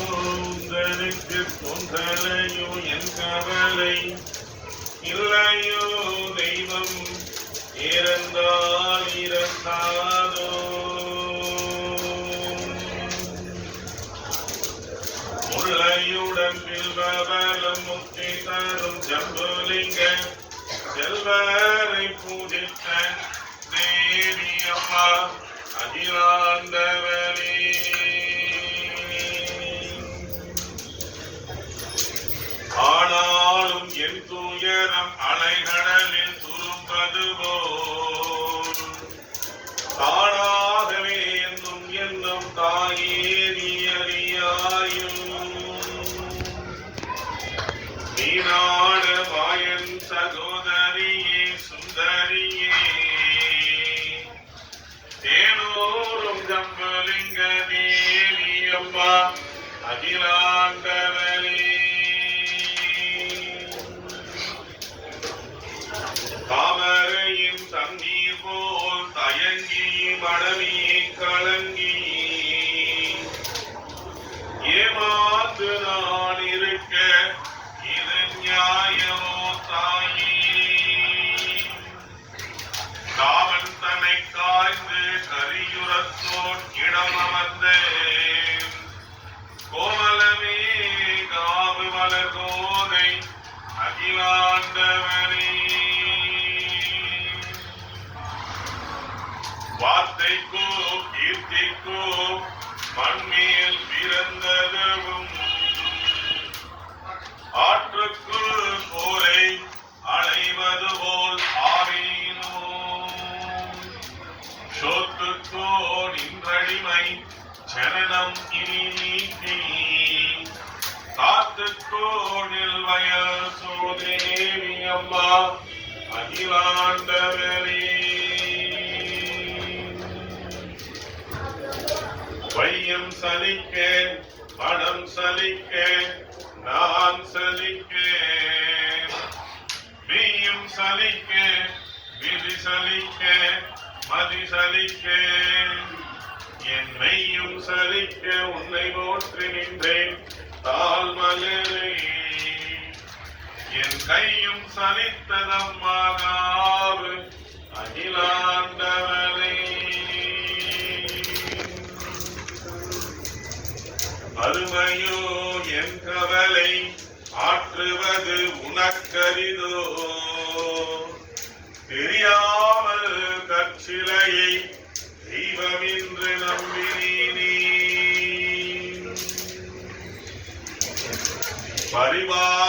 சொல்லையோந்தனுக்கு தொந்தலையோ என் கவலை. இல்லையோ தெய்வம் இறந்தால் இறந்தாதோ முல்லையுடன் பில்வபலம் முக்தி தரும் ஜம்புலிங்க. செல்வரை பூஜித்த தேவி அம்மா அகிலாந்தவரே என் துயரம் அலைகடலில் துரும்பது போல். தானாகவே என்றும் என்னும் தாயே நீ அகிலாண்டவனே வார்த்தைக்கோ கீர்த்திக்கோ மண்மேல் பிறந்ததுவும். ஆட் சோதேவி அம்மா அகிலாண்டவரே. வையம் சலிக்க பணம் சலிக்க நான் சலிக்க மெய்யும் சலிக்க விதி சலிக்க மதி சலிக்க என்னையும் சலிக்க உன்னை போற்றி நின்றேன் தாழ் மலரே என் கையும் சலித்ததம்மாகாவு அகிலாண்டவரே அருமையோ என் கவலை ஆற்றுவது உனக்கரிதோ. தெரியாமல் கற்சிலையை தெய்வமென்று நம்பினீ பரிவார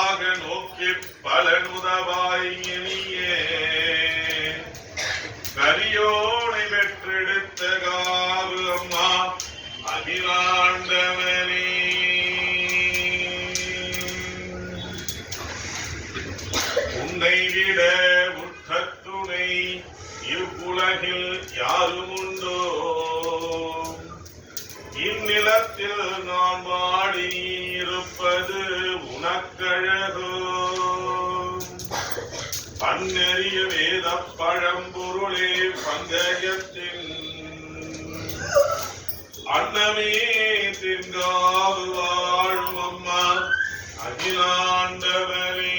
நோக்கி பலனுதவாய் இனியே. கரியோனை பெற்றெடுத்த காவு அம்மா அகிலாண்டவனே உன்னை விட உற்றத்துணை இவ்வுலகில் யாரும் உண்டோ இந்நிலத்தில் நான் வாடி இருப்பது உனக்கழகோ? பன்னெறிய வேத பழம்பொருளே பங்கயத்தின் அன்னமே தின்காவு வாழும் அம்மா அகிலாண்டவரே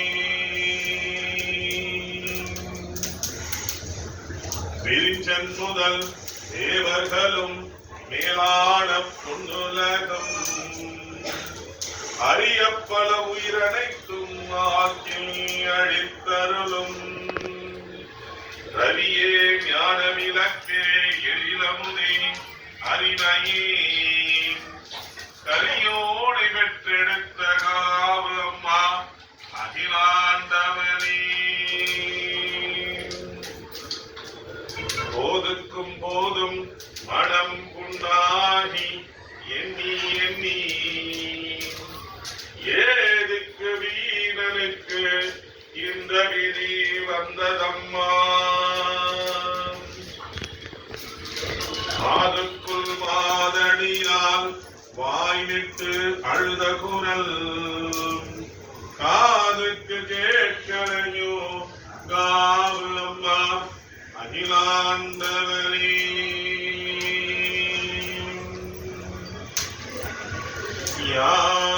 விரிஞ்சன் முதல் தேவர்களும் மேலான பொன்னுலகம். அரியப்பல உயிரனைத்தும் ஆக்கில் அழித்தருளும். ரவியே ஞானவிலக்கே எழிலமுதே அறிவையே கலியோடு பெற்றெடுத்த காவு அகிலாண்டவனே. போதுக்கும் போதும் மடம் குண்டா இந்த விதி வந்ததம்மா. மாதுக்குள் மாதடியால் வாய்விட்டு அழுத குரல். காதுக்கு கேட்கலையோ காவலம்மா அம்மா அகிலாண்டவனே யாருடனே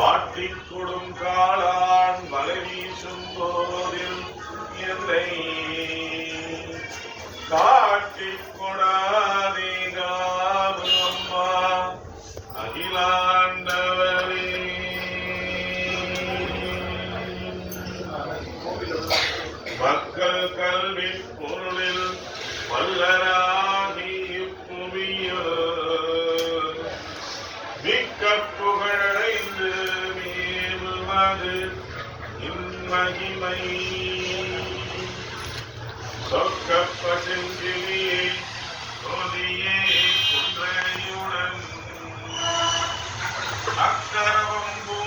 வாட்டிக் கொடும் காளான் மலை வீசும் போதில் என்னை காட்டிக் கொடாதே காவு அம்மா அகிலாண்டவரே. மக்கள் கல்வி பொருளில் வல்லரா உனது இம்மகிமை. சொக்கப்பட்டெங்கிலே சோதியே குன்றையுடன். அக்கரவம்பூ